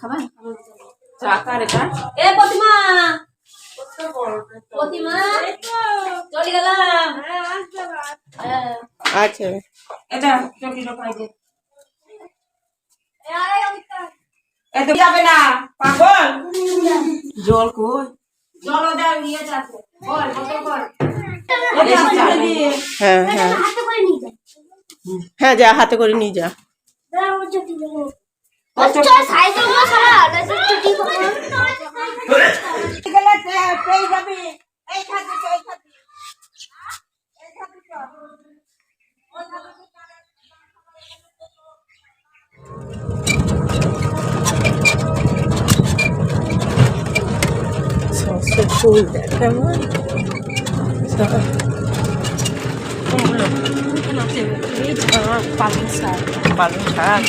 খাবার এটা এ প্রতিমা! প্রতিমা! চলে গেলাম। হ্যাঁ। আচ্ছা এটা দে। এত যাবে না পাগল। জল কই? জল নিয়ে যাচ্ছে। বল বল। হ্যাঁ হ্যাঁ। হাতে করে হ্যাঁ যা হাতে করে নিয়ে যা। দাঁড়া ওর চটি দেবো সর্ষের ফুল দেখ কেমন পালং শাক। পালং শাক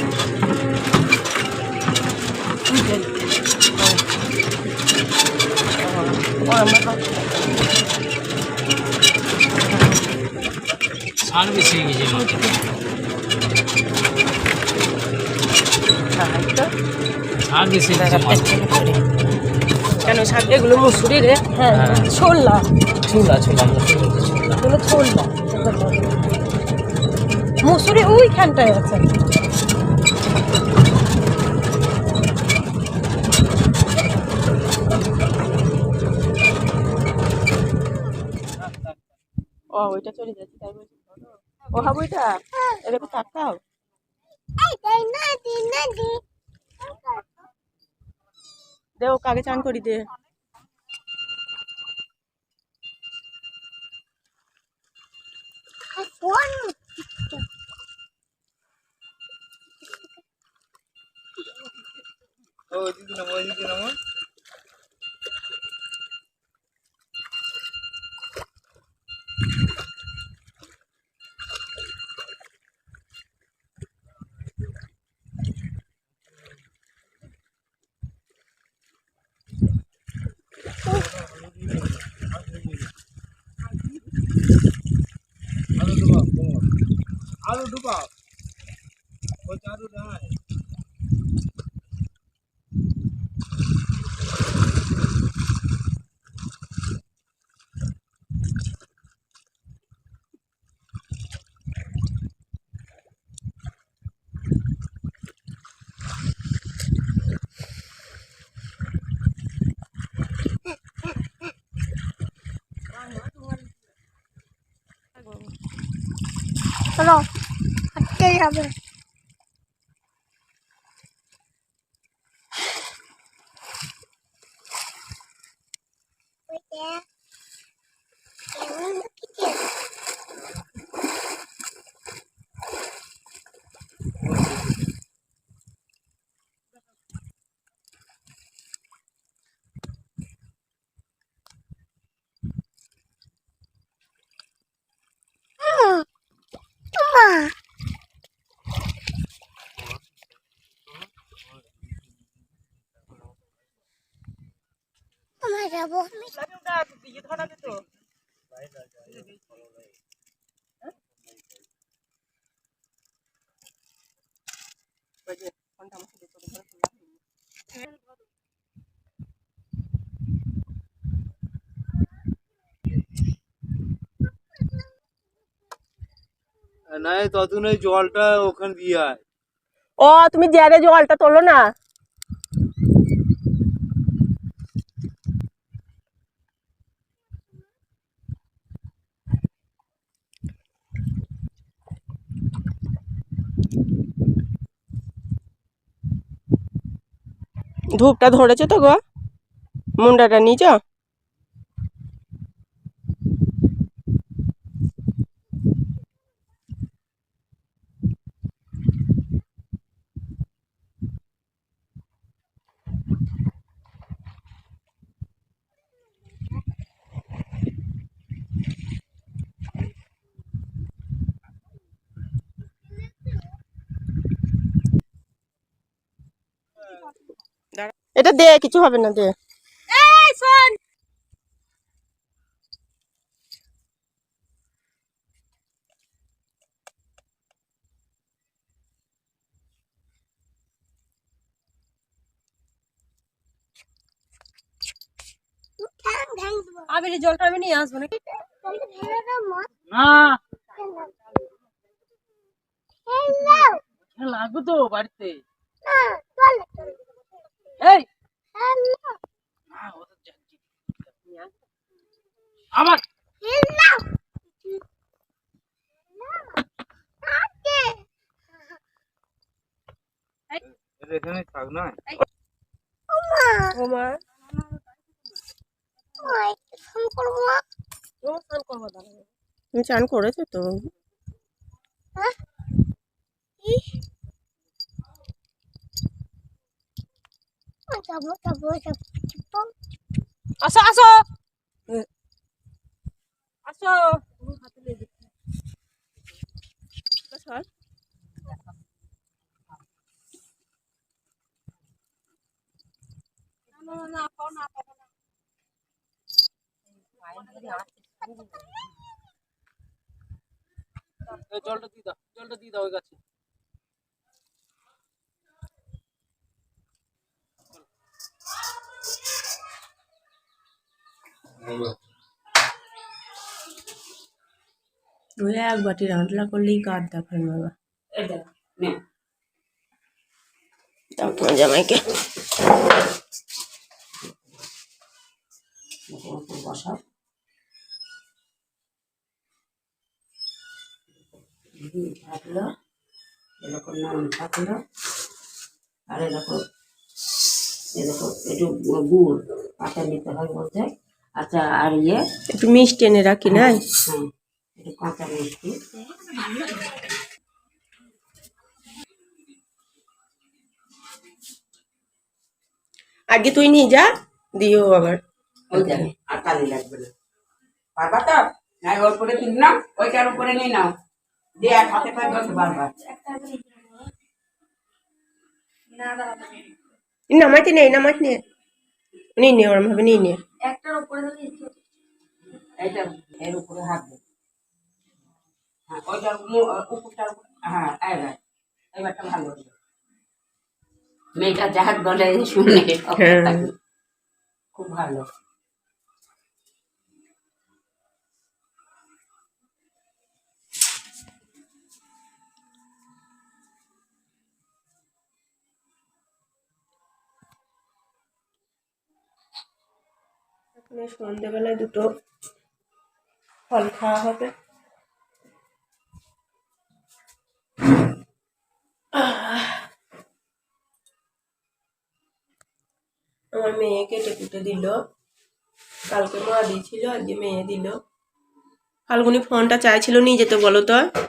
সার বেশি গেছে বেশি গেছে কেন শাক এগুলো মুসুরি রে হ্যাঁ ছোলা ছোলা ছোলা। আমরা ছোলা ছোলা। মুসুরি ওইখানটায় আছে। ও ওইটা চলে যাচ্ছে তাই বলছি ও হাবু এটা? এরকম তাকাও দে ও কাকে চান করি দে। আলু ডুবাও বলছে আলু নাই চলো হাঁটতেই হবে তোমার যাব নাই ততক্ষণ ওই জলটা ওখানে দিয়ে আয় ও তুমি জেরে জলটা তোলো না ধূপটা ধরেছে তো গো মুন্ডাটা নিচ এটা দে কিছু হবে না দে। আমি জলটা আমি নিয়ে আসব নাকি? না। লাগবে তো বাড়িতে। এই তুমি চান করেছ তো যাব যাব যাব আসো আসো। আসো। জলটা দিয়ে দাও জলটা দিয়ে দাও ওই গাছে। ওই এক বাটি রান্না করলেই কার দেখার বাবা। দাও তোমার জামাইকে। থাকল এরকম নাম থাকল আর এরকম এরকম একটু গুড় পাতা নিতে হয় বলতে। আচ্ছা আর ইয়ে? একটু মিষ্টি এনে রাখি নাই? হ্যাঁ একটু কাঁচা মিষ্টি। আগে তুই নিয়ে যা দিও আবার। আর কালি লাগবে না। পারবা তো? না ওর উপরে তুল নাও ওইটার উপরে নিয়ে নাও। দিয়ে আর হাতে পায়ে পারবা। নামাইতে নেই নামাইতে নে নিয়ে নে ওরম ভাবে নিয়ে। নে একটার উপরে এইটা এর উপরে হাত দে। হ্যাঁ ওইটার উপরটার উপরে হ্যাঁ এবার এবারটা ভালো হবে মেয়েটা যাহার বলে শুনে হ্যাঁ। খুব ভালো। সন্ধ্যেবেলায় দুটো ফল খাওয়া হবে। আমার মেয়ে কেটে কুটে দিল। কালকে মা দিয়েছিল, আজকে মেয়ে দিল। ফাল্গুনি ফোনটা চাইছিল নিয়ে যেতে বলো তো।